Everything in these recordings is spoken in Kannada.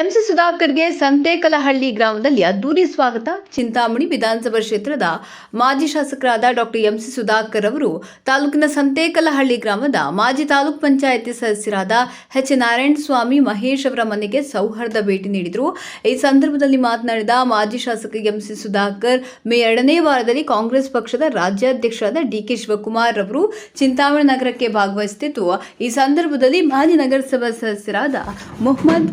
ಎಂಸಿ ಸುಧಾಕರ್ಗೆ ಸಂತೇಕಲಹಳ್ಳಿ ಗ್ರಾಮದಲ್ಲಿ ಅದ್ದೂರಿ ಸ್ವಾಗತ. ಚಿಂತಾಮಣಿ ವಿಧಾನಸಭಾ ಕ್ಷೇತ್ರದ ಮಾಜಿ ಶಾಸಕರಾದ ಡಾಕ್ಟರ್ ಎಂಸಿ ಸುಧಾಕರ್ ಅವರು ತಾಲೂಕಿನ ಸಂತೇಕಲಹಳ್ಳಿ ಗ್ರಾಮದ ಮಾಜಿ ತಾಲೂಕ್ ಪಂಚಾಯಿತಿ ಸದಸ್ಯರಾದ ಎಚ್ ನಾರಾಯಣಸ್ವಾಮಿ ಮಹೇಶ್ ಅವರ ಮನೆಗೆ ಸೌಹಾರ್ದ ಭೇಟಿ ನೀಡಿದರು. ಈ ಸಂದರ್ಭದಲ್ಲಿ ಮಾತನಾಡಿದ ಮಾಜಿ ಶಾಸಕ ಎಂಸಿ ಸುಧಾಕರ್, ಮೇ ಎರಡನೇ ವಾರದಲ್ಲಿ ಕಾಂಗ್ರೆಸ್ ಪಕ್ಷದ ರಾಜ್ಯಾಧ್ಯಕ್ಷರಾದ ಡಿಕೆ ಶಿವಕುಮಾರ್ ಅವರು ಚಿಂತಾಮಣಿ ನಗರಕ್ಕೆ ಭಾಗವಹಿಸುತ್ತಿದ್ದು ಈ ಸಂದರ್ಭದಲ್ಲಿ ಮಾಜಿ ನಗರಸಭಾ ಸದಸ್ಯರಾದ ಮೊಹಮ್ಮದ್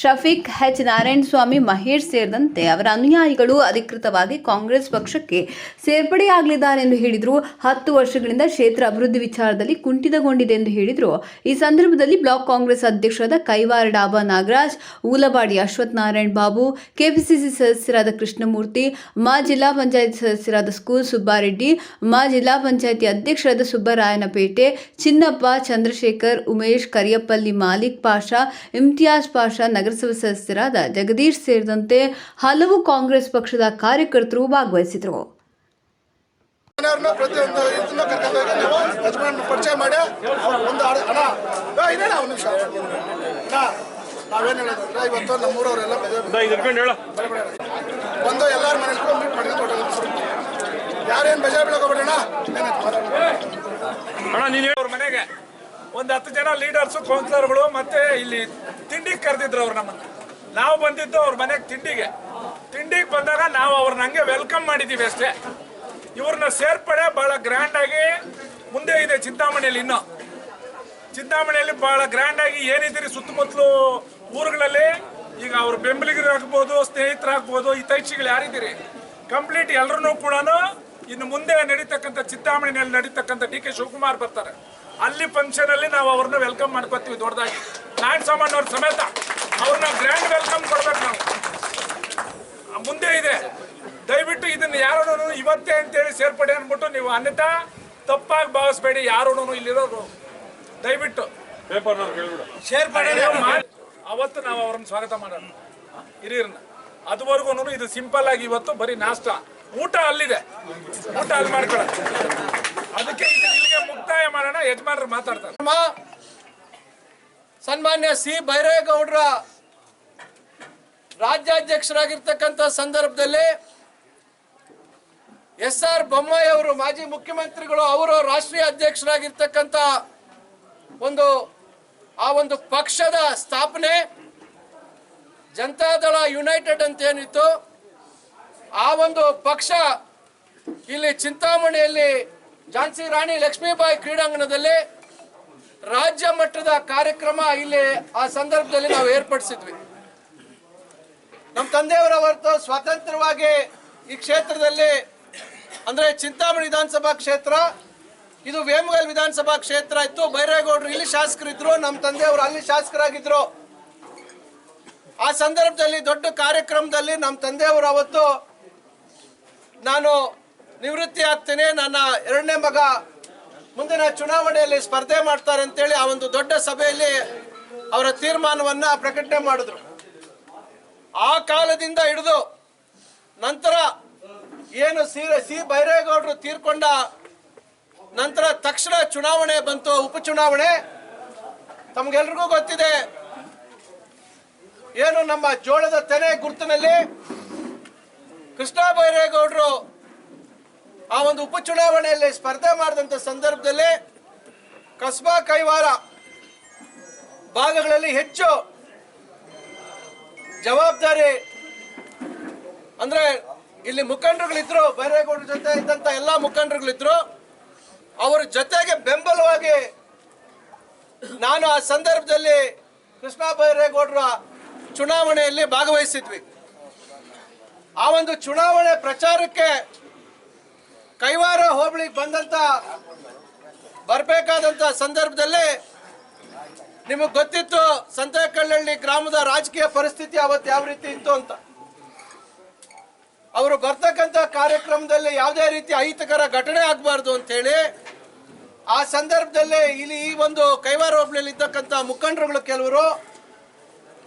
ಶಫೀಕ್ ಎಚ್. ನಾರಾಯಣಸ್ವಾಮಿ, ಮಹೇಶ್ ಸೇರಿದಂತೆ ಅವರ ಅನುಯಾಯಿಗಳು ಅಧಿಕೃತವಾಗಿ ಕಾಂಗ್ರೆಸ್ ಪಕ್ಷಕ್ಕೆ ಸೇರ್ಪಡೆಯಾಗಲಿದ್ದಾರೆ ಎಂದು ಹೇಳಿದರು. ಹತ್ತು ವರ್ಷಗಳಿಂದ ಕ್ಷೇತ್ರ ಅಭಿವೃದ್ಧಿ ವಿಚಾರದಲ್ಲಿ ಕುಂಠಿತಗೊಂಡಿದೆ ಎಂದು ಹೇಳಿದರು. ಈ ಸಂದರ್ಭದಲ್ಲಿ ಬ್ಲಾಕ್ ಕಾಂಗ್ರೆಸ್ ಅಧ್ಯಕ್ಷರಾದ ಕೈವಾರ ಡಾಬಾ ನಾಗರಾಜ್, ಊಲಬಾಡಿ ಅಶ್ವಥ್ ನಾರಾಯಣ್ ಬಾಬು, ಕೆಪಿಸಿಸಿ ಸದಸ್ಯರಾದ ಕೃಷ್ಣಮೂರ್ತಿ, ಮಾ ಜಿಲ್ಲಾ ಪಂಚಾಯತ್ ಸದಸ್ಯರಾದ ಸ್ಕೂಲ್ ಸುಬ್ಬಾರೆಡ್ಡಿ, ಮಾ ಜಿಲ್ಲಾ ಪಂಚಾಯತಿ ಅಧ್ಯಕ್ಷರಾದ ಸುಬ್ಬರಾಯನಪೇಟೆ, ಚಿನ್ನಪ್ಪ, ಚಂದ್ರಶೇಖರ್, ಉಮೇಶ್, ಕರಿಯಪ್ಪಲ್ಲಿ ಮಾಲಿಕ್ ಪಾಷಾ, ಇಮ್ತಿಯಾಜ್ ಪಾಷಾ ನಗರಸಭಾ ಸದಸ್ಯರಾದ ಜಗದೀಶ್ ಸೇರಿದಂತೆ ಹಲವು ಕಾಂಗ್ರೆಸ್ ಪಕ್ಷದ ಕಾರ್ಯಕರ್ತರು ಭಾಗವಹಿಸಿದರು. ಯಾರೇನ್ ಪ್ರತಿಯೊಂದು ಇದನ್ನ ಕರ್ಕೊಂಡು ಹೋಗಿ ಯಜಮಾನ್ ಪರಿಚಯ ಮಾಡಿ ಒಂದು ಅಡ- ಹಣ ಏ, ಇದೆ ಒಂದು ನಿಮಿಷ? ಅಣ್ಣ, ನೀನ್ ಇವತ್ತು ನಮ್ಮೂರವರೆಲ್ಲ ಬಂದು ಎಲ್ಲಾರ ಮನೇಲಿ ಮೀಟ್ ಯಾರೇನು ಬೇಜಾರು ಬೀಳಕೋಬೇಡಣ್ಣ ಅವ್ರ ಮನೆಗೆ. ಒಂದು ಹತ್ತು ಜನ ಲೀಡರ್ಸು ಕೌನ್ಸಿಲರ್ಗಳು ಮತ್ತೆ ಇಲ್ಲಿ ತಿಂಡಿಗೆ ಕರೆದಿದ್ರು ಅವ್ರು ನಮ್ಮನ್ನ. ನಾವು ಬಂದಿದ್ದು ಅವ್ರ ಮನೆಗೆ ತಿಂಡಿಗೆ. ತಿಂಡಿಗೆ ಬಂದಾಗ ನಾವು ಅವ್ರನ್ನ ಹಂಗೆ ವೆಲ್ಕಮ್ ಮಾಡಿದ್ದೀವಿ ಅಷ್ಟೇ. ಇವ್ರನ್ನ ಸೇರ್ಪಡೆ ಬಹಳ ಗ್ರ್ಯಾಂಡ್ ಆಗಿ ಮುಂದೆ ಇದೆ ಚಿಂತಾಮಣಿಯಲ್ಲಿ ಇನ್ನು. ಚಿಂತಾಮಣಿಯಲ್ಲಿ ಬಹಳ ಗ್ರ್ಯಾಂಡ್ ಆಗಿ ಏನಿದ್ದೀರಿ ಸುತ್ತಮುತ್ತಲು ಊರುಗಳಲ್ಲಿ? ಈಗ ಅವ್ರ ಬೆಂಬಲಿಗರು ಆಗ್ಬೋದು ಸ್ನೇಹಿತರಾಗ್ಬೋದು ಹಿತೈಷಿಗಳು ಯಾರಿದ್ದೀರಿ? ಕಂಪ್ಲೀಟ್ ಎಲ್ಲರೂ ಕೂಡ ಇನ್ನು ಮುಂದೆ ನಡೀತಕ್ಕಂಥ ಚಿಂತಾಮಣಿನಲ್ಲಿ ನಡೀತಕ್ಕಂಥ ಡಿ ಕೆ ಶಿವಕುಮಾರ್ ಬರ್ತಾರೆ. ಅಲ್ಲಿ ಫಂಕ್ಷನ್ ಅಲ್ಲಿ ನಾವು ಅವ್ರನ್ನ ವೆಲ್ಕಮ್ ಮಾಡ್ಕೋತೀವಿ ದೊಡ್ಡದಾಗಿ. ನಾಯಕ್ ಸಾಮಾನ್ ಅವ್ರ ಸಮೇತ ಅವ್ರನ್ನ ಗ್ರ್ಯಾಂಡ್ ವೆಲ್ಕಮ್ ಕೊಡ್ಬೇಕು ನಾವು. ಮುಂದೆ ಇದೆ. ದಯವಿಟ್ಟು ಇದನ್ನ ಯಾರು ಇವತ್ತೇ ಅಂತೇಳಿ ಸೇರ್ಪಡೆ ಅಂದ್ಬಿಟ್ಟು ನೀವು ಅನ್ಯತಾ ತಪ್ಪಾಗಿ ಭಾವಿಸ್ಬೇಡಿ ಯಾರು ಇಲ್ಲಿರೋರು. ದಯವಿಟ್ಟು. ಸೇರ್ಪಡೆ ಮಾಡಿ ಅವತ್ತು ನಾವು ಅವ್ರನ್ನ ಸ್ವಾಗತ ಮಾಡೋಣ. ಹಿರಿಯರನ್ನ ಅದುವರೆಗೂ ಇದು ಸಿಂಪಲ್ ಆಗಿ ಇವತ್ತು ಬರೀ ನಾಷ್ಟ. ಊಟ ಅಲ್ಲಿದೆ. ಊಟ ಅಲ್ಲಿ ಮಾಡ್ಕೊಳ್ಳೋಣ. ಅದಕ್ಕೆ ಇಲ್ಲಿಗೆ ಮುಕ್ತಾಯ ಮಾಡೋಣ, ಯಜಮಾನರು ಮಾತಾಡ್ತಾರೆ. ಸನ್ಮಾನ್ಯ ಸಿ ಭೈರೇಗೌಡರ ರಾಜ್ಯಾಧ್ಯಕ್ಷರಾಗಿರ್ತಕ್ಕಂಥ ಸಂದರ್ಭದಲ್ಲಿ ಎಸ್ ಆರ್ ಬೊಮ್ಮಾಯಿ ಅವರು, ಮಾಜಿ ಮುಖ್ಯಮಂತ್ರಿಗಳು, ಅವರು ರಾಷ್ಟ್ರೀಯ ಅಧ್ಯಕ್ಷರಾಗಿರ್ತಕ್ಕಂಥ ಒಂದು, ಆ ಒಂದು ಪಕ್ಷದ ಸ್ಥಾಪನೆ ಜನತಾದಳ ಯುನೈಟೆಡ್ ಅಂತ ಏನಿತ್ತು ಆ ಒಂದು ಪಕ್ಷ ಇಲ್ಲಿ ಚಿಂತಾಮಣಿಯಲ್ಲಿ ಝಾನ್ಸಿ ರಾಣಿ ಲಕ್ಷ್ಮೀಬಾಯಿ ಕ್ರೀಡಾಂಗಣದಲ್ಲಿ ರಾಜ್ಯ ಮಟ್ಟದ ಕಾರ್ಯಕ್ರಮ ಇಲ್ಲಿ ಆ ಸಂದರ್ಭದಲ್ಲಿ ನಾವು ಏರ್ಪಡಿಸಿದ್ವಿ. ನಮ್ಮ ತಂದೆಯವರ ಹೊರತು ಸ್ವತಂತ್ರವಾಗಿ ಈ ಕ್ಷೇತ್ರದಲ್ಲಿ, ಅಂದ್ರೆ ಚಿಂತಾಮಣಿ ವಿಧಾನಸಭಾ ಕ್ಷೇತ್ರ, ಇದು ವೇಮಗಲ್ ವಿಧಾನಸಭಾ ಕ್ಷೇತ್ರ ಇತ್ತು, ಬೈರೇಗೌಡರು ಇಲ್ಲಿ ಶಾಸಕರಿದ್ರು ನಮ್ಮ ತಂದೆಯವರು ಅಲ್ಲಿ ಶಾಸಕರಾಗಿದ್ರು. ಆ ಸಂದರ್ಭದಲ್ಲಿ ದೊಡ್ಡ ಕಾರ್ಯಕ್ರಮದಲ್ಲಿ ನಮ್ಮ ತಂದೆಯವರು ಅವತ್ತು ನಾನು ನಿವೃತ್ತಿ ಆಗ್ತೇನೆ. ನನ್ನ ಎರಡನೇ ಮಗ ಮುಂದಿನ ಚುನಾವಣೆಯಲ್ಲಿ ಸ್ಪರ್ಧೆ ಮಾಡ್ತಾರೆ ಅಂತೇಳಿ ಆ ಒಂದು ದೊಡ್ಡ ಸಭೆಯಲ್ಲಿ ಅವರ ತೀರ್ಮಾನವನ್ನ ಪ್ರಕಟಣೆ ಮಾಡಿದ್ರು. ಆ ಕಾಲದಿಂದ ಹಿಡಿದು ನಂತರ ಏನು ಸಿ ಸಿ ಬೈರೇಗೌಡರು ತೀರ್ಕೊಂಡ ನಂತರ ತಕ್ಷಣ ಚುನಾವಣೆ ಬಂತು, ಉಪಚುನಾವಣೆ. ತಮ್ಗೆಲ್ರಿಗೂ ಗೊತ್ತಿದೆ, ಏನು ನಮ್ಮ ಜೋಳದ ತೆನೆ ಗುರುತಿನಲ್ಲಿ ಕೃಷ್ಣ ಬೈರೇಗೌಡರು ಆ ಒಂದು ಉಪಚುನಾವಣೆಯಲ್ಲಿ ಸ್ಪರ್ಧೆ ಮಾಡಿದಂಥ ಸಂದರ್ಭದಲ್ಲಿ ಕಸ್ಬಾ ಕೈವಾರ ಭಾಗಗಳಲ್ಲಿ ಹೆಚ್ಚು ಜವಾಬ್ದಾರಿ ಅಂದ್ರೆ ಇಲ್ಲಿ ಮುಖಂಡರುಗಳಿದ್ರು, ಬೈರೇಗೌಡರ ಜೊತೆ ಇದ್ದಂತ ಎಲ್ಲಾ ಮುಖಂಡರುಗಳಿದ್ರು. ಅವರ ಜೊತೆಗೆ ಬೆಂಬಲವಾಗಿ ನಾನು ಆ ಸಂದರ್ಭದಲ್ಲಿ ಕೃಷ್ಣ ಬೈರೇಗೌಡರ ಚುನಾವಣೆಯಲ್ಲಿ ಭಾಗವಹಿಸಿದ್ವಿ. ಆ ಒಂದು ಚುನಾವಣೆ ಪ್ರಚಾರಕ್ಕೆ ಕೈವಾರ ಹೋಬಳಿಗೆ ಬಂದಂತ, ಬರಬೇಕಾದಂತ ಸಂದರ್ಭದಲ್ಲಿ ನಿಮಗೆ ಗೊತ್ತಿತ್ತು ಸಂತೆಕಳ್ಳಹಳ್ಳಿ ಗ್ರಾಮದ ರಾಜಕೀಯ ಪರಿಸ್ಥಿತಿ ಅವತ್ತು ಯಾವ ರೀತಿ ಇತ್ತು ಅಂತ. ಅವರು ಬರ್ತಕ್ಕಂಥ ಕಾರ್ಯಕ್ರಮದಲ್ಲಿ ಯಾವುದೇ ರೀತಿ ಅಹಿತಕರ ಘಟನೆ ಆಗಬಾರ್ದು ಅಂತೇಳಿ ಆ ಸಂದರ್ಭದಲ್ಲಿ ಇಲ್ಲಿ ಈ ಒಂದು ಕೈವಾರ ಹೋಬಳಿಯಲ್ಲಿ ಇದ್ದಕ್ಕಂಥ ಮುಖಂಡರುಗಳು ಕೆಲವರು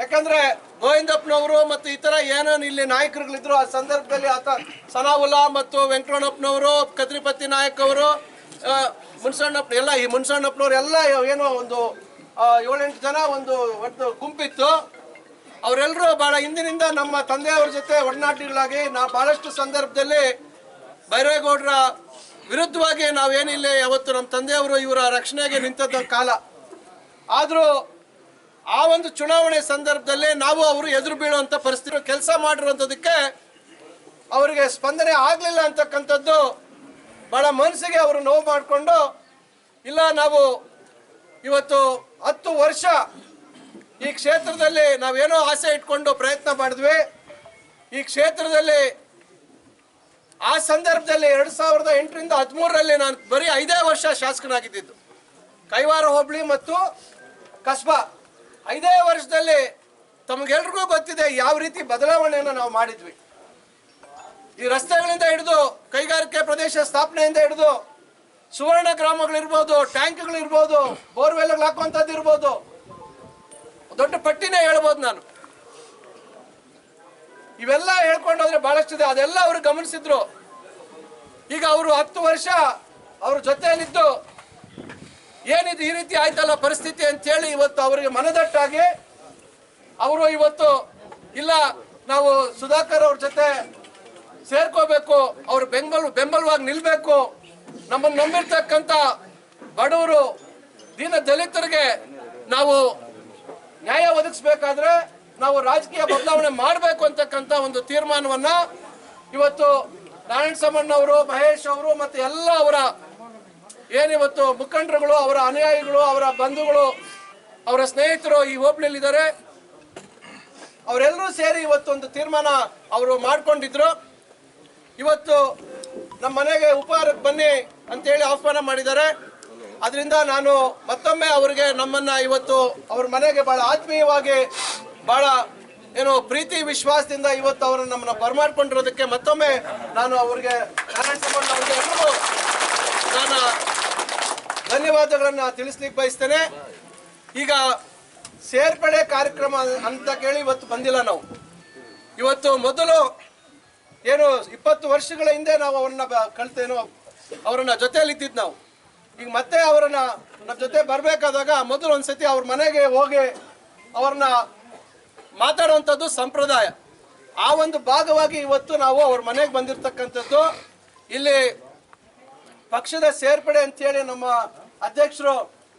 ಯಾಕಂದ್ರೆ ಗೋವಿಂದಪ್ಪನವರು ಮತ್ತು ಇತರ ಏನೇನು ಇಲ್ಲಿ ನಾಯಕರುಗಳಿದ್ರು, ಆ ಸಂದರ್ಭದಲ್ಲಿ ಆತ ಸನಾವುಲ್ಲಾ ಮತ್ತು ವೆಂಕಟಣ್ಣಪ್ಪನವರು ಕದ್ರಿಪತಿ ನಾಯಕ್ ಅವರು ಮುನ್ಸಣ್ಣಪ್ಪ, ಎಲ್ಲ ಈ ಮುನ್ಸಣ್ಣಪ್ಪನವ್ರು ಎಲ್ಲ ಏನೋ ಒಂದು ಏಳೆಂಟು ಜನ ಒಂದು ಒಟ್ಟು ಗುಂಪಿತ್ತು. ಅವರೆಲ್ಲರೂ ಬಹಳ ಹಿಂದಿನಿಂದ ನಮ್ಮ ತಂದೆಯವರ ಜೊತೆ ಒಡನಾಟಿಗಳಾಗಿ ನಾವು ಬಹಳಷ್ಟು ಸಂದರ್ಭದಲ್ಲಿ ಬೈರೇಗೌಡರ ವಿರುದ್ಧವಾಗಿ ನಾವೇನಿಲ್ಲ ಯಾವತ್ತು ನಮ್ಮ ತಂದೆಯವರು ಇವರ ರಕ್ಷಣೆಗೆ ನಿಂತದ್ದ ಕಾಲ. ಆದರೂ ಆ ಒಂದು ಚುನಾವಣೆ ಸಂದರ್ಭದಲ್ಲಿ ನಾವು ಅವರು ಎದುರು ಬೀಳುವಂಥ ಪರಿಸ್ಥಿತಿ, ಕೆಲಸ ಮಾಡಿರುವಂತದಕ್ಕೆ ಅವರಿಗೆ ಸ್ಪಂದನೆ ಆಗಲಿಲ್ಲ ಅಂತಕ್ಕಂಥದ್ದು ಬಹಳ ಮನಸ್ಸಿಗೆ ಅವರು ನೋವು ಮಾಡಿಕೊಂಡು, ಇಲ್ಲ ನಾವು ಇವತ್ತು ಹತ್ತು ವರ್ಷ ಈ ಕ್ಷೇತ್ರದಲ್ಲಿ ನಾವೇನೋ ಆಸೆ ಇಟ್ಕೊಂಡು ಪ್ರಯತ್ನ ಮಾಡಿದ್ವಿ. ಈ ಕ್ಷೇತ್ರದಲ್ಲಿ ಆ ಸಂದರ್ಭದಲ್ಲಿ ಎರಡು ಸಾವಿರದ ಎಂಟರಿಂದ ಹದಿಮೂರರಲ್ಲಿ ನಾನು ಬರೀ ಐದೇ ವರ್ಷ ಶಾಸಕನಾಗಿದ್ದಿದ್ದು. ಕೈವಾರ ಹೋಬಳಿ ಮತ್ತು ಕಸ್ಬಾ. ಐದೇ ವರ್ಷದಲ್ಲಿ ತಮಗೆಲ್ರಿಗೂ ಗೊತ್ತಿದೆ ಯಾವ ರೀತಿ ಬದಲಾವಣೆಯನ್ನು ನಾವು ಮಾಡಿದ್ವಿ. ಈ ರಸ್ತೆಗಳಿಂದ ಹಿಡಿದು ಕೈಗಾರಿಕೆ ಪ್ರದೇಶ ಸ್ಥಾಪನೆಯಿಂದ ಹಿಡಿದು ಸುವರ್ಣ ಗ್ರಾಮಗಳಿರ್ಬೋದು, ಟ್ಯಾಂಕ್ಗಳಿರ್ಬೋದು, ಬೋರ್ವೆಲ್ಗಳು ಹಾಕುವಂಥದ್ದು ಇರ್ಬೋದು. ದೊಡ್ಡ ಪಟ್ಟಿನೇ ಹೇಳ್ಬೋದು ನಾನು. ಇವೆಲ್ಲ ಹೇಳ್ಕೊಂಡು ಹೋದ್ರೆ ಬಹಳಷ್ಟಿದೆ ಅದೆಲ್ಲ ಅವರು ಗಮನಿಸಿದ್ರು. ಈಗ ಅವರು ಹತ್ತು ವರ್ಷ ಅವ್ರ ಜೊತೆಯಲ್ಲಿದ್ದು ಏನಿದು ಈ ರೀತಿ ಆಯ್ತಲ್ಲ ಪರಿಸ್ಥಿತಿ ಅಂತೇಳಿ ಇವತ್ತು ಅವರಿಗೆ ಮನದಟ್ಟಾಗಿ ಅವರು ಇವತ್ತು ಇಲ್ಲ, ನಾವು ಸುಧಾಕರ್ ಅವ್ರ ಜೊತೆ ಸೇರ್ಕೋಬೇಕು, ಅವ್ರ ಬೆಂಬಲ, ಬೆಂಬಲವಾಗಿ ನಿಲ್ಬೇಕು. ನಮ್ಮನ್ನು ನಂಬಿರ್ತಕ್ಕಂಥ ಬಡವರು, ದೀನ ದಲಿತರಿಗೆ ನಾವು ನ್ಯಾಯ ಒದಗಿಸ್ಬೇಕಾದ್ರೆ ನಾವು ರಾಜಕೀಯ ಬದಲಾವಣೆ ಮಾಡಬೇಕು ಅಂತಕ್ಕಂಥ ಒಂದು ತೀರ್ಮಾನವನ್ನ ಇವತ್ತು ನಾರಾಯಣ ಅವರು ಮಹೇಶ್ ಅವರು ಮತ್ತೆ ಎಲ್ಲ ಅವರ ಏನಿವತ್ತು ಮುಖಂಡರುಗಳು, ಅವರ ಅನುಯಾಯಿಗಳು, ಅವರ ಬಂಧುಗಳು, ಅವರ ಸ್ನೇಹಿತರು ಈ ಹೋಬಳಿಯಲ್ಲಿದ್ದಾರೆ. ಅವರೆಲ್ಲರೂ ಸೇರಿ ಇವತ್ತು ಒಂದು ತೀರ್ಮಾನ ಅವರು ಮಾಡಿಕೊಂಡಿದ್ರು. ಇವತ್ತು ನಮ್ಮ ಮನೆಗೆ ಉಪಹಾರಕ್ಕೆ ಬನ್ನಿ ಅಂತೇಳಿ ಆಹ್ವಾನ ಮಾಡಿದ್ದಾರೆ. ಅದರಿಂದ ನಾನು ಮತ್ತೊಮ್ಮೆ ಅವರಿಗೆ ನಮ್ಮನ್ನ ಇವತ್ತು ಅವ್ರ ಮನೆಗೆ ಬಹಳ ಆತ್ಮೀಯವಾಗಿ ಬಹಳ ಏನು ಪ್ರೀತಿ, ವಿಶ್ವಾಸದಿಂದ ಇವತ್ತು ಅವರು ನಮ್ಮನ್ನ ಬರಮಾಡ್ಕೊಂಡಿರೋದಕ್ಕೆ ಮತ್ತೊಮ್ಮೆ ನಾನು ಅವ್ರಿಗೆ ನಾರಾಯಣ ಸಂಬಂಧ ಎಲ್ಲರಿಗೂ ನಾನು ಧನ್ಯವಾದಗಳನ್ನು ತಿಳಿಸ್ಲಿಕ್ಕೆ ಬಯಸ್ತೇನೆ. ಈಗ ಸೇರ್ಪಡೆ ಕಾರ್ಯಕ್ರಮ ಅಂತ ಕೇಳಿ ಇವತ್ತು ಬಂದಿಲ್ಲ ನಾವು. ಇವತ್ತು ಮೊದಲು ಏನು ಇಪ್ಪತ್ತು ವರ್ಷಗಳ ಹಿಂದೆ ನಾವು ಅವ್ರನ್ನ ಕಳ್ತೇನೋ ಅವರನ್ನ ಜೊತೆಯಲ್ಲಿ ಇದ್ದಿದ್ದು ನಾವು. ಈಗ ಮತ್ತೆ ಅವರನ್ನ ನಮ್ಮ ಜೊತೆ ಬರಬೇಕಾದಾಗ ಮೊದಲು ಒಂದ್ಸತಿ ಅವ್ರ ಮನೆಗೆ ಹೋಗಿ ಅವ್ರನ್ನ ಮಾತಾಡುವಂಥದ್ದು ಸಂಪ್ರದಾಯ. ಆ ಒಂದು ಭಾಗವಾಗಿ ಇವತ್ತು ನಾವು ಅವ್ರ ಮನೆಗೆ ಬಂದಿರತಕ್ಕಂಥದ್ದು. ಇಲ್ಲಿ ಪಕ್ಷದ ಸೇರ್ಪಡೆ ಅಂತೇಳಿ ನಮ್ಮ ಅಧ್ಯಕ್ಷರು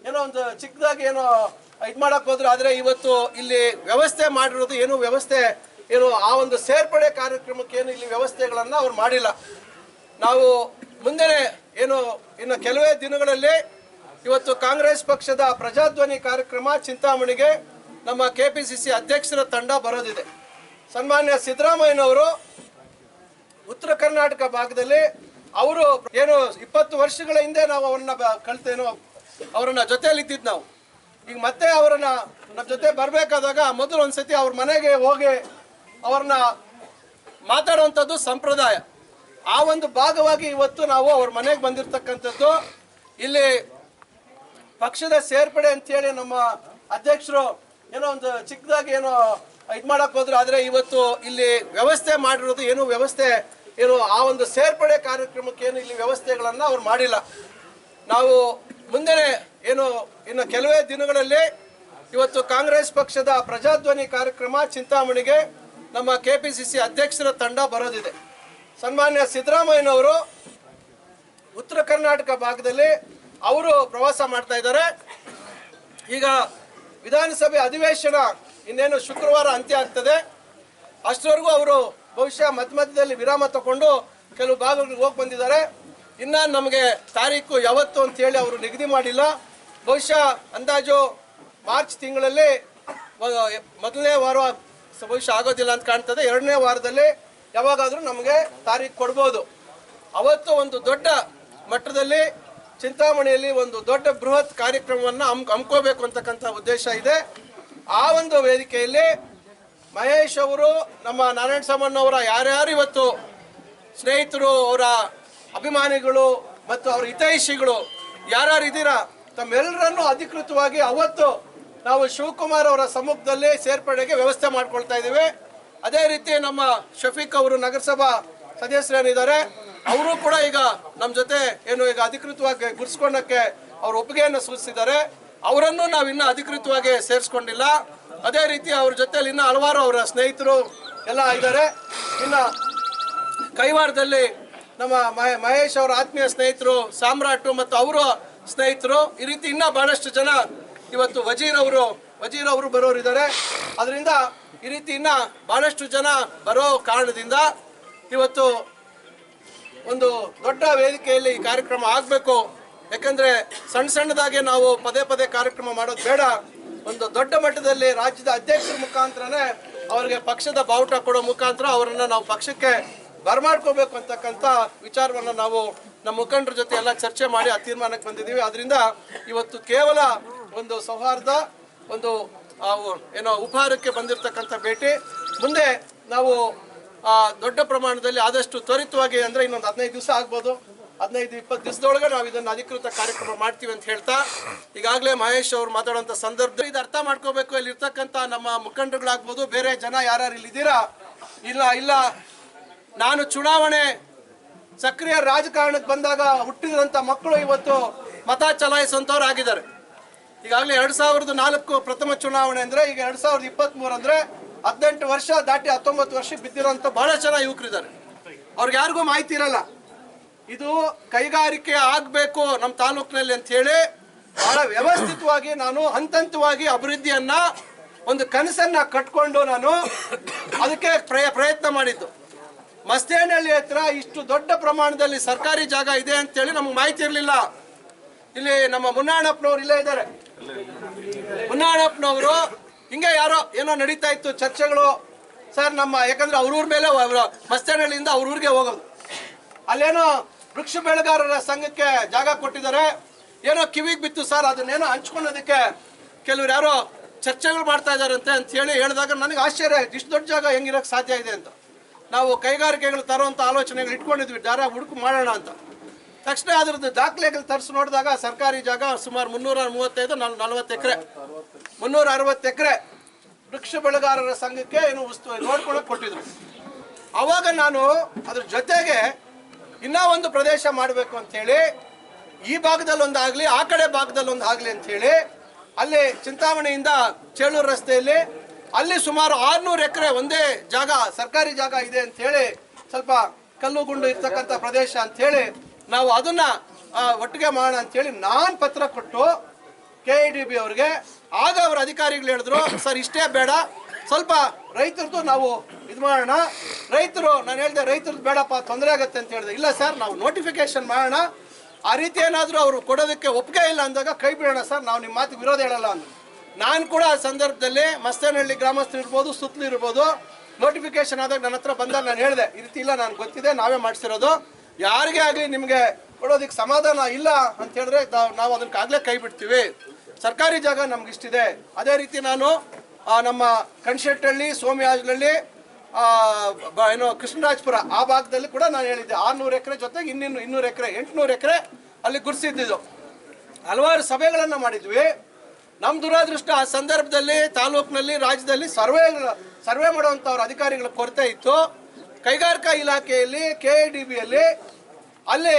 ಏನೋ ಒಂದು ಚಿಕ್ಕದಾಗಿ ಏನೋ ಇದು ಮಾಡಕ್ ಹೋದ್ರು, ಆದ್ರೆ ಇವತ್ತು ಇಲ್ಲಿ ವ್ಯವಸ್ಥೆ ಮಾಡಿರೋದು ಏನು ವ್ಯವಸ್ಥೆ, ಏನು ಆ ಒಂದು ಸೇರ್ಪಡೆ ಕಾರ್ಯಕ್ರಮಕ್ಕೆ ಏನು ಇಲ್ಲಿ ವ್ಯವಸ್ಥೆಗಳನ್ನ ಅವ್ರು ಮಾಡಿಲ್ಲ. ನಾವು ಮುಂದೆ ಏನು, ಇನ್ನು ಕೆಲವೇ ದಿನಗಳಲ್ಲಿ ಇವತ್ತು ಕಾಂಗ್ರೆಸ್ ಪಕ್ಷದ ಪ್ರಜಾಧ್ವನಿ ಕಾರ್ಯಕ್ರಮ ಚಿಂತಾಮಣಿಗೆ ನಮ್ಮ ಕೆ ಅಧ್ಯಕ್ಷರ ತಂಡ ಬರೋದಿದೆ. ಸನ್ಮಾನ್ಯ ಸಿದ್ದರಾಮಯ್ಯನವರು ಉತ್ತರ ಕರ್ನಾಟಕ ಭಾಗದಲ್ಲಿ ಅವರು ಏನು ಇಪ್ಪತ್ತು ವರ್ಷಗಳ ಹಿಂದೆ ನಾವು ಅವ್ರನ್ನ ಕಳ್ತೇನೋ, ಅವರನ್ನ ಜೊತೆಯಲ್ಲಿ ಇದ್ದಿದ್ದು ನಾವು. ಈಗ ಮತ್ತೆ ಅವರನ್ನ ನಮ್ಮ ಜೊತೆ ಬರಬೇಕಾದಾಗ ಮೊದಲು ಒಂದ್ಸತಿ ಅವ್ರ ಮನೆಗೆ ಹೋಗಿ ಅವ್ರನ್ನ ಮಾತಾಡುವಂಥದ್ದು ಸಂಪ್ರದಾಯ. ಆ ಒಂದು ಭಾಗವಾಗಿ ಇವತ್ತು ನಾವು ಅವ್ರ ಮನೆಗೆ ಬಂದಿರತಕ್ಕಂಥದ್ದು. ಇಲ್ಲಿ ಪಕ್ಷದ ಸೇರ್ಪಡೆ ಅಂತೇಳಿ ನಮ್ಮ ಅಧ್ಯಕ್ಷರು ಏನೋ ಒಂದು ಚಿಕ್ಕದಾಗಿ ಏನೋ ಇದು ಮಾಡಕ್ ಹೋದ್ರು, ಆದ್ರೆ ಇವತ್ತು ಇಲ್ಲಿ ವ್ಯವಸ್ಥೆ ಮಾಡಿರೋದು, ಏನು ವ್ಯವಸ್ಥೆ ಏನು ಆ ಒಂದು ಸೇರ್ಪಡೆ ಕಾರ್ಯಕ್ರಮಕ್ಕೆ ಏನು ಇಲ್ಲಿ ವ್ಯವಸ್ಥೆಗಳನ್ನು ಅವ್ರು ಮಾಡಿಲ್ಲ. ನಾವು ಮುಂದೆ ಏನು ಇನ್ನು ಕೆಲವೇ ದಿನಗಳಲ್ಲಿ ಇವತ್ತು ಕಾಂಗ್ರೆಸ್ ಪಕ್ಷದ ಪ್ರಜಾಧ್ವನಿ ಕಾರ್ಯಕ್ರಮ ಚಿಂತಾಮಣಿಗೆ ನಮ್ಮ ಕೆ ಅಧ್ಯಕ್ಷರ ತಂಡ ಬರೋದಿದೆ. ಸನ್ಮಾನ್ಯ ಸಿದ್ದರಾಮಯ್ಯನವರು ಉತ್ತರ ಕರ್ನಾಟಕ ಭಾಗದಲ್ಲಿ ಅವರು ಪ್ರವಾಸ ಮಾಡ್ತಾ ಇದ್ದಾರೆ. ಈಗ ವಿಧಾನಸಭೆ ಅಧಿವೇಶನ ಇನ್ನೇನು ಶುಕ್ರವಾರ ಅಂತ್ಯ ಆಗ್ತದೆ. ಅಷ್ಟರವರೆಗೂ ಅವರು ಬಹುಶಃ ಮಧ್ಯ ಮಧ್ಯದಲ್ಲಿ ವಿರಾಮ ತಗೊಂಡು ಕೆಲವು ಭಾಗಗಳಿಗೆ ಹೋಗಿ ಬಂದಿದ್ದಾರೆ. ಇನ್ನ ನಮಗೆ ತಾರೀಕು ಯಾವತ್ತು ಅಂತ ಹೇಳಿ ಅವರು ನಿಗದಿ ಮಾಡಿಲ್ಲ. ಬಹುಶಃ ಅಂದಾಜು ಮಾರ್ಚ್ ತಿಂಗಳಲ್ಲಿ ಮೊದಲನೇ ವಾರ ಬಹುಶಃ ಆಗೋದಿಲ್ಲ ಅಂತ ಕಾಣ್ತದೆ. ಎರಡನೇ ವಾರದಲ್ಲಿ ಯಾವಾಗಾದರೂ ನಮಗೆ ತಾರೀಕು ಕೊಡ್ಬೋದು. ಅವತ್ತು ಒಂದು ದೊಡ್ಡ ಮಟ್ಟದಲ್ಲಿ ಚಿಂತಾಮಣಿಯಲ್ಲಿ ಒಂದು ದೊಡ್ಡ ಬೃಹತ್ ಕಾರ್ಯಕ್ರಮವನ್ನು ಹಮ್, ಹಮ್ಕೋಬೇಕು ಅಂತಕ್ಕಂಥ ಉದ್ದೇಶ ಇದೆ. ಆ ಒಂದು ವೇದಿಕೆಯಲ್ಲಿ ಮಹೇಶ್ ಅವರು, ನಮ್ಮ ನಾರಾಯಣ ಸಾಮಣ್ಣವರ ಯಾರ್ಯಾರು ಇವತ್ತು ಸ್ನೇಹಿತರು, ಅವರ ಅಭಿಮಾನಿಗಳು ಮತ್ತು ಅವರ ಹಿತೈಷಿಗಳು ಯಾರ್ಯಾರು ಇದ್ದೀರಾ? ತಮ್ಮೆಲ್ಲರನ್ನು ಅಧಿಕೃತವಾಗಿ ಅವತ್ತು ನಾವು ಶಿವಕುಮಾರ್ ಅವರ ಸಮ್ಮುಖದಲ್ಲಿ ಸೇರ್ಪಡೆಗೆ ವ್ಯವಸ್ಥೆ ಮಾಡ್ಕೊಳ್ತಾ ಇದ್ದೀವಿ. ಅದೇ ರೀತಿ ನಮ್ಮ ಶಫೀಕ್ ಅವರು ನಗರಸಭಾ ಸದಸ್ಯರೇನಿದ್ದಾರೆ ಅವರು ಕೂಡ ಈಗ ನಮ್ಮ ಜೊತೆ ಏನು ಈಗ ಅಧಿಕೃತವಾಗಿ ಗುರ್ಸ್ಕೊಂಡಕ್ಕೆ ಅವ್ರ ಒಪ್ಪಿಗೆಯನ್ನು ಸೂಚಿಸಿದ್ದಾರೆ. ಅವರನ್ನು ನಾವು ಇನ್ನೂ ಅಧಿಕೃತವಾಗಿ ಸೇರಿಸ್ಕೊಂಡಿಲ್ಲ. ಅದೇ ರೀತಿ ಅವ್ರ ಜೊತೆಯಲ್ಲಿ ಇನ್ನು ಹಲವಾರು ಅವರ ಸ್ನೇಹಿತರು ಎಲ್ಲ ಇದ್ದಾರೆ. ಇನ್ನು ಕೈವಾರದಲ್ಲಿ ನಮ್ಮ ಮಹೇಶ್ ಅವರ ಆತ್ಮೀಯ ಸ್ನೇಹಿತರು ಸಾಮ್ರಾಟು ಮತ್ತು ಅವರ ಸ್ನೇಹಿತರು, ಈ ರೀತಿ ಇನ್ನೂ ಬಹಳಷ್ಟು ಜನ ಇವತ್ತು ವಜೀರ್ ಅವರು ವಜೀರ್ ಅವರು ಬರೋರಿದ್ದಾರೆ ಅದರಿಂದ ಈ ರೀತಿ ಇನ್ನ ಬಹಳಷ್ಟು ಜನ ಬರೋ ಕಾರಣದಿಂದ ಇವತ್ತು ಒಂದು ದೊಡ್ಡ ವೇದಿಕೆಯಲ್ಲಿ ಕಾರ್ಯಕ್ರಮ ಆಗಬೇಕು. ಯಾಕಂದ್ರೆ ಸಣ್ಣ ಸಣ್ಣದಾಗಿ ನಾವು ಪದೇ ಪದೇ ಕಾರ್ಯಕ್ರಮ ಮಾಡೋದು ಬೇಡ. ಒಂದು ದೊಡ್ಡ ಮಟ್ಟದಲ್ಲಿ ರಾಜ್ಯದ ಅಧ್ಯಕ್ಷರ ಮುಖಾಂತರನೇ ಅವರಿಗೆ ಪಕ್ಷದ ಬಾವುಟ ಕೊಡೋ ಮುಖಾಂತರ ಅವರನ್ನು ನಾವು ಪಕ್ಷಕ್ಕೆ ಬರಮಾಡ್ಕೋಬೇಕು ಅಂತಕ್ಕಂಥ ವಿಚಾರವನ್ನು ನಾವು ನಮ್ಮ ಮುಖಂಡರ ಜೊತೆ ಎಲ್ಲ ಚರ್ಚೆ ಮಾಡಿ ಆ ತೀರ್ಮಾನಕ್ಕೆ ಬಂದಿದ್ದೀವಿ. ಅದರಿಂದ ಇವತ್ತು ಕೇವಲ ಒಂದು ಸೌಹಾರ್ದ, ಒಂದು ಏನೋ ಉಪಹಾರಕ್ಕೆ ಬಂದಿರತಕ್ಕಂಥ ಭೇಟಿ. ಮುಂದೆ ನಾವು ದೊಡ್ಡ ಪ್ರಮಾಣದಲ್ಲಿ ಆದಷ್ಟು ತ್ವರಿತವಾಗಿ ಅಂದರೆ ಇನ್ನೊಂದು ಹದಿನೈದು ದಿವಸ ಆಗ್ಬೋದು. ಹದಿನೈದು, ಇಪ್ಪತ್ತು ದಿವಸದೊಳಗೆ ನಾವು ಇದನ್ನು ಅಧಿಕೃತ ಕಾರ್ಯಕ್ರಮ ಮಾಡ್ತೀವಿ ಅಂತ ಹೇಳ್ತಾ, ಈಗಾಗಲೇ ಮಹೇಶ್ ಅವರು ಮಾತಾಡುವಂಥ ಸಂದರ್ಭ ಇದು ಅರ್ಥ ಮಾಡ್ಕೋಬೇಕು. ಇಲ್ಲಿ ಇರ್ತಕ್ಕಂಥ ನಮ್ಮ ಮುಖಂಡರುಗಳಾಗ್ಬೋದು, ಬೇರೆ ಜನ ಯಾರು ಇಲ್ಲಿ ಇದ್ದೀರಾ ಇಲ್ಲ ಇಲ್ಲ. ನಾನು ಚುನಾವಣೆ ಸಕ್ರಿಯ ರಾಜಕಾರಣಕ್ಕೆ ಬಂದಾಗ ಹುಟ್ಟಿದಂಥ ಮಕ್ಕಳು ಇವತ್ತು ಮತ ಚಲಾಯಿಸುವಂಥವ್ರು ಆಗಿದ್ದಾರೆ. ಈಗಾಗಲೇ ಎರಡ್ ಸಾವಿರದ ನಾಲ್ಕು ಪ್ರಥಮ ಚುನಾವಣೆ ಅಂದ್ರೆ, ಈಗ ಎರಡ್ ಸಾವಿರದ ಇಪ್ಪತ್ತ್ ಮೂರು ಅಂದ್ರೆ ಹದಿನೆಂಟು ವರ್ಷ ದಾಟಿ ಹತ್ತೊಂಬತ್ತು ವರ್ಷ ಬಿದ್ದಿರೋಂಥ ಬಹಳ ಜನ ಯುವಕರಿದ್ದಾರೆ. ಅವ್ರಿಗೆ ಯಾರಿಗೂ ಮಾಹಿತಿ ಇರಲ್ಲ. ಇದು ಕೈಗಾರಿಕೆ ಆಗಬೇಕು ನಮ್ಮ ತಾಲೂಕಿನಲ್ಲಿ ಅಂತ ಹೇಳಿ ಬಹಳ ವ್ಯವಸ್ಥಿತವಾಗಿ ನಾನು ಹಂತ ಹಂತವಾಗಿ ಅಭಿವೃದ್ಧಿಯನ್ನ ಒಂದು ಕನಸನ್ನ ಕಟ್ಕೊಂಡು ನಾನು ಅದಕ್ಕೆ ಪ್ರಯ- ಪ್ರಯತ್ನ ಮಾಡಿದ್ದು. ಮಸ್ತೇನಹಳ್ಳಿ ಹತ್ರ ಇಷ್ಟು ದೊಡ್ಡ ಪ್ರಮಾಣದಲ್ಲಿ ಸರ್ಕಾರಿ ಜಾಗ ಇದೆ ಅಂತೇಳಿ ನಮ್ಗೆ ಮಾಹಿತಿ ಇರಲಿಲ್ಲ. ಇಲ್ಲಿ ನಮ್ಮ ಮುನ್ನಾಣಪ್ಪನವ್ರು ಇಲ್ಲೇ ಇದ್ದಾರೆ. ಮುನ್ನಾಣಪ್ಪನವರು ಹಿಂಗೆ ಯಾರೋ ಏನೋ ನಡೀತಾ ಇತ್ತು ಚರ್ಚೆಗಳು. ಸರ್ ನಮ್ಮ, ಯಾಕಂದ್ರೆ ಊರ ಮೇಲೆ ಮಸ್ತೇನಹಳ್ಳಿಯಿಂದ ಅವ್ರೂರಿಗೆ ಹೋಗೋದು. ಅಲ್ಲೇನೋ ವೃಕ್ಷ ಬೆಳೆಗಾರರ ಸಂಘಕ್ಕೆ ಜಾಗ ಕೊಟ್ಟಿದ್ದಾರೆ. ಏನೋ ಕಿವಿಗೆ ಬಿತ್ತು ಸರ್, ಅದನ್ನೇನೋ ಹಂಚ್ಕೊಳ್ಳೋದಕ್ಕೆ ಕೆಲವ್ರು ಯಾರೋ ಚರ್ಚೆಗಳು ಮಾಡ್ತಾ ಇದ್ದಾರಂತೆ ಅಂತ ಹೇಳಿ ಹೇಳಿದಾಗ ನನಗೆ ಆಶ್ಚರ್ಯ ಆಯ್ತು, ಇಷ್ಟು ದೊಡ್ಡ ಜಾಗ ಹೆಂಗಿರಕ್ಕೆ ಸಾಧ್ಯ ಇದೆ ಅಂತ. ನಾವು ಕೈಗಾರಿಕೆಗಳು ತರುವಂಥ ಆಲೋಚನೆಗಳು ಇಟ್ಕೊಂಡಿದ್ವಿ, ದಾರ ಹುಡುಕು ಮಾಡೋಣ ಅಂತ. ತಕ್ಷಣ ಅದ್ರದ್ದು ದಾಖಲೆಗಳು ತರಿಸಿ ನೋಡಿದಾಗ ಸರ್ಕಾರಿ ಜಾಗ ಸುಮಾರು ಮುನ್ನೂರ ಮೂವತ್ತೈದು, ನಲ್ ನಲ್ವತ್ತು ಎಕರೆ. ಮುನ್ನೂರ ಅರವತ್ತು ಎಕರೆ ವೃಕ್ಷ ಬೆಳೆಗಾರರ ಸಂಘಕ್ಕೆ ಏನು ವಸ್ತು ನೋಡ್ಕೊಳಕ್ ಕೊಟ್ಟಿದ್ರು. ಅವಾಗ ನಾನು ಅದ್ರ ಜೊತೆಗೆ ಇನ್ನೂ ಒಂದು ಪ್ರದೇಶ ಮಾಡಬೇಕು ಅಂತೇಳಿ ಈ ಭಾಗದಲ್ಲಿ ಒಂದಾಗ್ಲಿ ಆ ಕಡೆ ಭಾಗದಲ್ಲಿ ಒಂದು ಆಗಲಿ ಅಂತೇಳಿ ಅಲ್ಲಿ ಚಿಂತಾಮಣಿಯಿಂದ ಚೇಳೂರು ರಸ್ತೆಯಲ್ಲಿ ಅಲ್ಲಿ ಸುಮಾರು ಆರ್ನೂರು ಎಕರೆ ಒಂದೇ ಜಾಗ, ಸರ್ಕಾರಿ ಜಾಗ ಇದೆ ಅಂತ ಹೇಳಿ ಸ್ವಲ್ಪ ಕಲ್ಲು ಗುಂಡು ಇರ್ತಕ್ಕಂಥ ಪ್ರದೇಶ ಅಂತ ಹೇಳಿ ನಾವು ಅದನ್ನ ಒಟ್ಟಿಗೆ ಮಾಡೋಣ ಅಂತ ಹೇಳಿ ನಾನು ಪತ್ರ ಕೊಟ್ಟು ಕೆ ಇ ಡಿ ಬಿ ಅವ್ರಿಗೆ, ಆಗ ಅವರ ಅಧಿಕಾರಿಗಳು ಹೇಳಿದ್ರು, ಸರ್, ಇಷ್ಟೇ ಬೇಡ, ಸ್ವಲ್ಪ ರೈತರದ್ದು ನಾವು ಇದು ಮಾಡೋಣ ರೈತರು, ನಾನು ಹೇಳಿದೆ ರೈತರದ್ದು ಬೇಡಪ್ಪ, ತೊಂದರೆ ಆಗುತ್ತೆ ಅಂತ ಹೇಳಿದೆ. ಇಲ್ಲ ಸರ್, ನಾವು ನೋಟಿಫಿಕೇಶನ್ ಮಾಡೋಣ. ಆ ರೀತಿ ಏನಾದರೂ ಅವರು ಕೊಡೋದಕ್ಕೆ ಒಪ್ಪಿಗೆ ಇಲ್ಲ ಅಂದಾಗ ಕೈ ಬಿಡೋಣ ಸರ್, ನಾವು ನಿಮ್ಮ ಮಾತಿಗೆ ವಿರೋಧ ಹೇಳಲ್ಲ ಅಂದ್ರು ನಾನು ಕೂಡ ಆ ಸಂದರ್ಭದಲ್ಲಿ ಮಸ್ತೇನಹಳ್ಳಿ ಗ್ರಾಮಸ್ಥರು ಇರ್ಬೋದು, ಸುತ್ತಲೂ ಇರ್ಬೋದು ನೋಟಿಫಿಕೇಶನ್ ಆದಾಗ ನನ್ನ ಹತ್ರ ಬಂದಾಗ ನಾನು ಹೇಳಿದೆ, ಈ ರೀತಿ ಇಲ್ಲ ನಾನು ಗೊತ್ತಿದೆ, ನಾವೇ ಮಾಡಿಸಿರೋದು. ಯಾರಿಗೇ ಆಗಲಿ ನಿಮಗೆ ಕೊಡೋದಕ್ಕೆ ಸಮಾಧಾನ ಇಲ್ಲ ಅಂತ ಹೇಳಿದ್ರೆ ನಾವು ಅದಕ್ಕೆ ಆಗಲೇ ಕೈ ಬಿಡ್ತೀವಿ. ಸರ್ಕಾರಿ ಜಾಗ ನಮ್ಗೆ ಇಷ್ಟಿದೆ. ಅದೇ ರೀತಿ ನಾನು ನಮ್ಮ ಕಣ್ಶೆಟ್ಟಹಳ್ಳಿ ಬ- ಏನು, ಕೃಷ್ಣರಾಜಪುರ, ಆ ಭಾಗದಲ್ಲಿ ಕೂಡ ನಾನು ಹೇಳಿದ್ದೆ. ಆರ್ನೂರು ಎಕರೆ ಜೊತೆಗೆ ಇನ್ನಿನ್ನು ಇನ್ನೂರು ಎಕರೆ, ಎಂಟುನೂರು ಎಕರೆ ಅಲ್ಲಿ ಗುರ್ಸಿದ್ದಿದ್ದು ಹಲವಾರು ಸಭೆಗಳನ್ನು ಮಾಡಿದ್ವಿ. ನಮ್ಮ ದುರಾದೃಷ್ಟ, ಆ ಸಂದರ್ಭದಲ್ಲಿ, ತಾಲೂಕಿನಲ್ಲಿ, ರಾಜ್ಯದಲ್ಲಿ ಸರ್ವೆ ಸರ್ವೆ ಮಾಡುವಂಥವ್ರ ಅಧಿಕಾರಿಗಳ ಕೊರತೆ ಇತ್ತು. ಕೈಗಾರಿಕಾ ಇಲಾಖೆಯಲ್ಲಿ ಕೆ ಡಿ ಬಿಯಲ್ಲಿ ಅಲ್ಲಿ